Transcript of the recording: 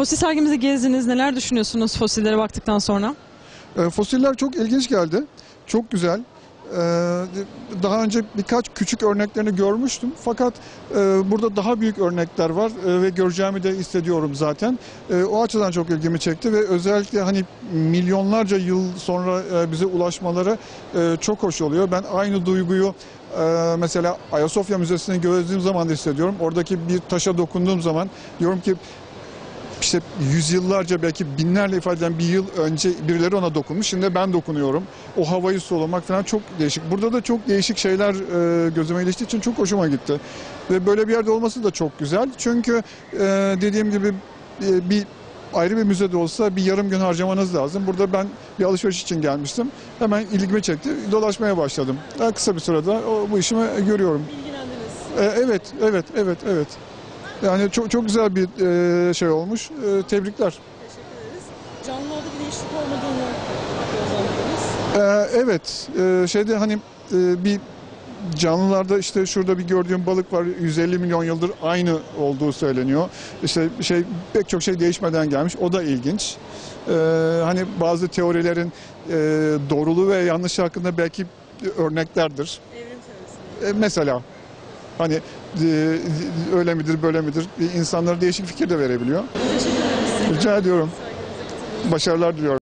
Fosil sergimizi gezdiniz. Neler düşünüyorsunuz fosillere baktıktan sonra? E, fosiller çok ilginç geldi. Çok güzel. E, daha önce birkaç küçük örneklerini görmüştüm. Fakat e, burada daha büyük örnekler var e, ve göreceğimi de hissediyorum zaten. E, o açıdan çok ilgimi çekti ve özellikle hani milyonlarca yıl sonra e, bize ulaşmaları e, çok hoş oluyor. Ben aynı duyguyu e, mesela Ayasofya Müzesi'ni gördüğüm zaman da hissediyorum. Oradaki bir taşa dokunduğum zaman diyorum ki işte yüzyıllarca belki binlerle ifade eden bir yıl önce birileri ona dokunmuş. Şimdi ben dokunuyorum. O havayı solumak falan çok değişik. Burada da çok değişik şeyler e, gözüme iliştiği için çok hoşuma gitti. Ve böyle bir yerde olması da çok güzel. Çünkü e, dediğim gibi e, bir ayrı bir müzede olsa bir yarım gün harcamanız lazım. Burada ben bir alışveriş için gelmiştim. Hemen ilgimi çekti. Dolaşmaya başladım. Daha kısa bir sürede o, bu işimi görüyorum. İlgilendiniz. E, evet, evet, evet, evet. Yani çok çok güzel bir e, şey olmuş. E, tebrikler. Teşekkür ederiz. Canlılarda bir değişiklik olmadığını gözlemlediniz. E, evet, e, şeyde hani e, bir canlılarda işte şurada bir gördüğüm balık var 150 milyon yıldır aynı olduğu söyleniyor. İşte şey pek çok şey değişmeden gelmiş. O da ilginç. E, hani bazı teorilerin e, doğruluğu ve yanlışı hakkında belki örneklerdir. Evrim teorisi. E, mesela hani öyle midir böyle midir insanlara değişik fikir de verebiliyor. Rica ediyorum. Başarılar diliyorum.